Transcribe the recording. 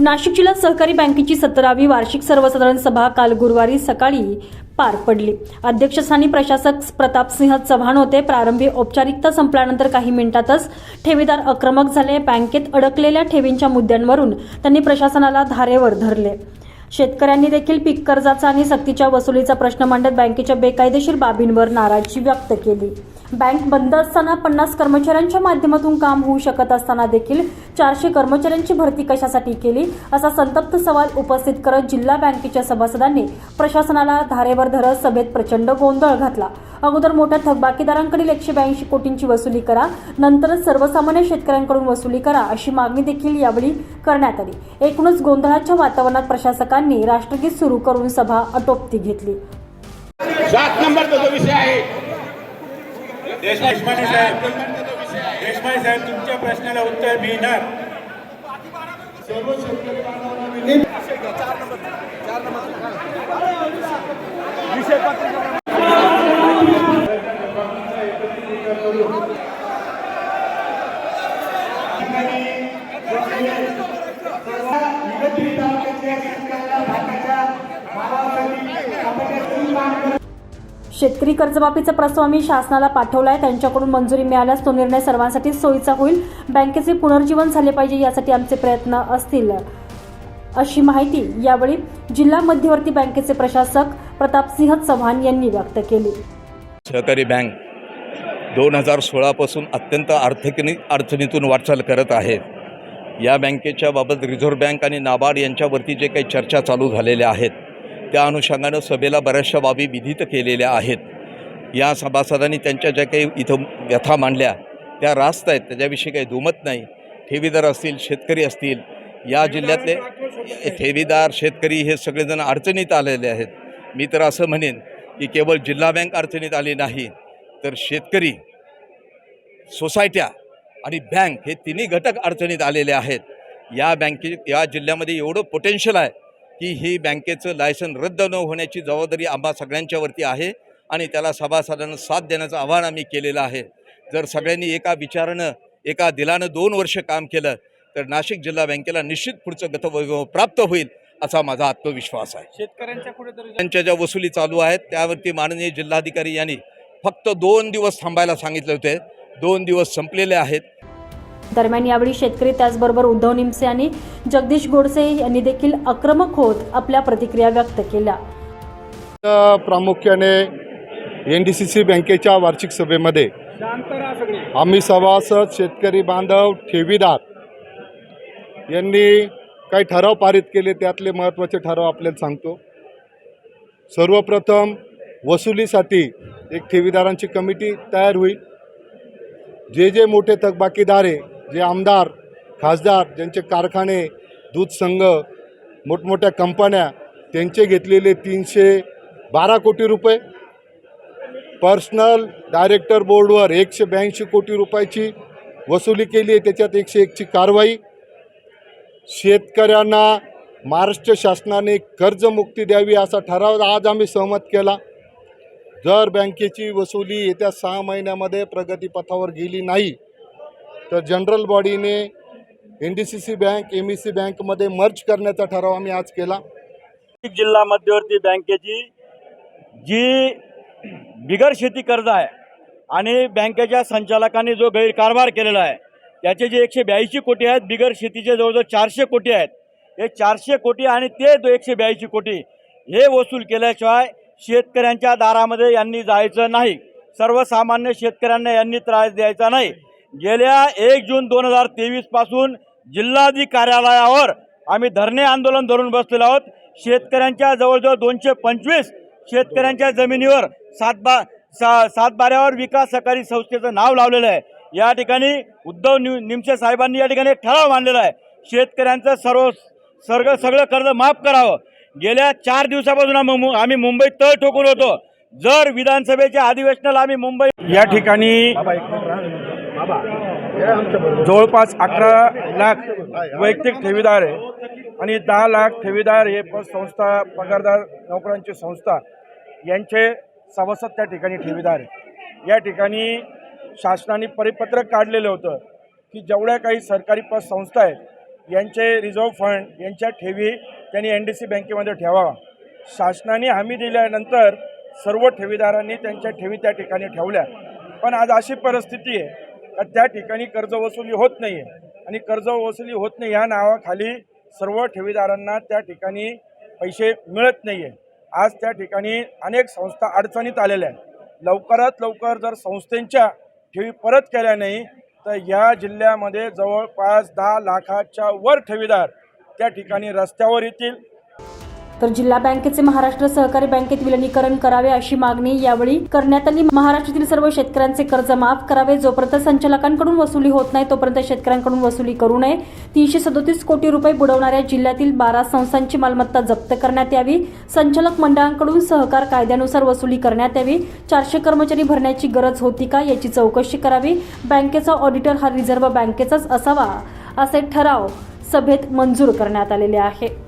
नाशिक जिल्हा सहकारी बँकेची सतरावी वार्षिक सर्वसाधारण सभा काल गुरुवारी सकाळी पार पडली. अध्यक्षस्थानी प्रशासक प्रतापसिंह चव्हाण होते. प्रारंभी औपचारिकता संपल्यानंतर काही मिनिटातच ठेवीदार आक्रमक झाले. बँकेत अडकलेल्या ठेवींच्या मुद्द्यांवरून त्यांनी प्रशासनाला धारेवर धरले. शेतकऱ्यांनी देखील पीक कर्जाचा आणि सक्तीच्या वसुलीचा प्रश्न मांडत बँकेच्या बेकायदेशीर बाबींवर नाराजी व्यक्त केली. बँक बंद असताना पन्नास कर्मचाऱ्यांच्या माध्यमातून काम होऊ शकत असताना देखील चारशे कर्मचाऱ्यांची भरती कशासाठी केली असा संतप्त सवाल उपस्थित करत जिल्हा बँकेच्या सभासदांनी प्रशासनाला धारेवर धरत सभेत प्रचंड गोंधळ घातला. अगोदर मोठ्या थकबाकीदारांकडील एकशे ब्याऐंशी कोटींची वसुली करा नंतरच सर्वसामान्य शेतकऱ्यांकडून वसुली करा अशी मागणी देखील यावेळी करण्यात आली. एकूणच गोंधळाच्या वातावरणात प्रशासकांनी राष्ट्रगीत सुरू करून सभा आटोपती घेतली. सात नंबरचा जो विषय आहे. देशपांडे साहेब देशपांडे साहेब तुमच्या प्रश्नाला उत्तर मिळणार. शेतकरी शेतकरी कर्जमाफीचा प्रस्ताव आम्ही शासनाला पाठवला आहे त्यांच्याकडून मंजुरी मिळाल्यास तो निर्णय सर्वांसाठी सोयीचा होईल. बँकेचे पुनर्जीवन झाले पाहिजे यासाठी आमचे प्रयत्न असतील. अशी माहिती यावेळी जिल्हा मध्यवर्ती बँकेचे प्रशासक प्रतापसिंह चव्हाण यांनी व्यक्त केली. सहकारी बँक दोन हजार सोळापासून अत्यंत आर्थिकनी अडचणीतून वाटचाल करत आहे. या बँकेच्या बाबत रिझर्व्ह बँक आणि नाबार्ड यांच्यावरती जे काही चर्चा चालू झालेल्या आहेत त्या अनुषंगानं सभेला बऱ्याचशा बाबी विधित केलेल्या आहेत. या सभासदांनी त्यांच्या ज्या काही इथं व्यथा मांडल्या त्या रास्त आहेत. त्याच्याविषयी काही दुमत नाही. ठेवीदार असतील शेतकरी असतील या जिल्ह्यातले ठेवीदार शेतकरी हे सगळेजण अडचणीत आलेले आहेत. मी तर असं म्हणेन की केवळ जिल्हा बँक अडचणीत आली नाही तर शेतकरी सोसायट्या आणि बँक हे तिन्ही घटक अडचणीत आलेले आहेत. या बँके या जिल्ह्यामध्ये एवढं पोटेन्शियल आहे की ही बँकेचं लायसन रद्द न होण्याची जबाबदारी आम्हा सगळ्यांच्यावरती आहे आणि त्याला सभासदांना साथ देण्याचं आवाहन आम्ही केलेलं आहे. जर सगळ्यांनी एका विचारानं एका दिलानं दोन वर्ष काम केलं तर नाशिक जिल्हा बँकेला निश्चित पुढचं गतवैभव प्राप्त होईल असा माझा आत्मविश्वास आहे. शेतकऱ्यांच्या कुठेतरी त्यांच्या ज्या वसुली चालू आहेत त्यावरती माननीय जिल्हाधिकारी यांनी फक्त दोन दिवस थांबायला सांगितले होते. दोन दिवस संपलेले आहेत. दरम्यान यावेळी शेतकरी त्याचबरोबर उद्धव निमसे आणि जगदीश गोडसे यांनी देखील आक्रमक होत आपल्या प्रतिक्रिया व्यक्त केल्या. प्रामुख्याने एन डी सी सी बँकेच्या वार्षिक सभेमध्ये आम्ही सभासद शेतकरी बांधव ठेवीदार यांनी काही ठराव पारित केले त्यातले महत्त्वाचे ठराव आपल्याला सांगतो. सर्वप्रथम वसुलीसाठी एक ठेवीदारांची कमिटी तयार होईल. जे जे मोठे थकबाकीदार आहे जे आमदार खासदार ज्यांचे कारखाने दूध संघ मोठमोठ्या कंपन्या त्यांचे घेतलेले तीनशे बारा कोटी रुपये. पर्सनल डायरेक्टर बोर्डवर एकशे ब्याऐंशी कोटी रुपयाची वसुली केली आहे त्याच्यात एकशे एकची कारवाई. शेतकऱ्यांना महाराष्ट्र शासनाने कर्जमुक्ती द्यावी असा ठराव आज आम्ही सहमत केला. जर बँकेची वसुली येत्या सहा महिन्यामध्ये प्रगतीपथावर गेली नाही तर general बॉडीने N D C C bank M E C बँकमध्ये मर्ज करण्याचा ठराव आम्ही आज केला. नाशिक जिल्हा मध्यवर्ती बँकेची जी बिगर शेती कर्ज आहे आणि बँकेच्या संचालकांनी जो गैरकारभार केलेला आहे त्याचे जे एकशे ब्याऐंशी कोटी आहेत बिगर शेतीचे जवळजवळ चारशे कोटी आहेत हे चारशे कोटी आणि ते एकशे ब्याऐंशी कोटी हे वसूल केल्याशिवाय शेतकऱ्यांच्या दारामध्ये यांनी जायचं नाही. सर्वसामान्य शेतकऱ्यांना यांनी त्रास द्यायचा नाही. गेल्या एक जून दोन हजार तेवीसपासून जिल्हाधिकारी कार्यालयावर आम्ही धरणे आंदोलन धरून बसलेलो आहोत. शेतकऱ्यांच्या जवळजवळ दोनशे पंचवीस शेतकऱ्यांच्या जमिनीवर सातबा सा सातबाऱ्यावर विकास सहकारी संस्थेचं नाव लावलेलं आहे. या ठिकाणी उद्धव नि निमशे साहेबांनी या ठिकाणी ठराव मांडलेला आहे. शेतकऱ्यांचं सर्व सर्ग सगळं कर्ज माफ करावं. गेल्या चार दिवसापासून मु- आम्ही मुंबईत तळ ठोकून होतो. जर विधानसभेच्या अधिवेशनाला आम्ही मुंबई या ठिकाणी जवळपास अकरा लाख वैयक्तिक ठेवीदार आहे आणि दहा लाख ठेवीदार हे प- संस्था पगारदार नोकरांची संस्था यांचे सभासद त्या ठिकाणी ठेवीदार आहे या ठिकाणी शासनाने परिपत्रक काढलेलं होतं की जेवढ्या काही सरकारी पद संस्था आहेत यांचे रिझर्व्ह फंड यांच्या ठेवी त्यांनी एन डी सी बँकेमध्ये ठेवावा. शासनाने हमी दिल्यानंतर सर्व ठेवीदारांनी त्यांच्या ठेवी त्या ठिकाणी ठेवल्या. पण आज अशी परिस्थिती आहे का त्या ठिकाणी कर्जवसुली होत नाही आहे आणि कर्जवसुली होत नाही ह्या नावाखाली सर्व ठेवीदारांना त्या ठिकाणी पैसे मिळत नाही आहे आज त्या ठिकाणी अनेक संस्था अडचणीत आलेल्या आहेत. लवकरात लवकर जर संस्थेच्या ठेवी परत केल्या नाही तर या जिल्ह्यामध्ये जवळपास दहा लाखाच्या वर ठेवीदार त्या ठिकाणी रस्त्यावर येतील. तर जिल्हा बँकेचे महाराष्ट्र सहकारी बँकेत विलनीकरण करावे अशी मागणी यावेळी करण्यात आली महाराष्ट्रातील सर्व शेतकऱ्यांचे कर्ज माफ करावे जोपर्यंत संचालकांकडून वसुली होत नाही तोपर्यंत शेतकऱ्यांकडून वसुली करू नये. तीनशे सदोतीस कोटी रुपये बुडवणाऱ्या जिल्ह्यातील बारा संस्थांची मालमत्ता जप्त करण्यात यावी. संचालक मंडळांकडून सहकार कायद्यानुसार वसुली करण्यात यावी. चारशे कर्मचारी भरण्याची गरज होती का याची चौकशी करावी. बँकेचा ऑडिटर हा रिझर्व्ह बँकेचाच असावा असे ठराव सभेत मंजूर करण्यात आलेले आहे.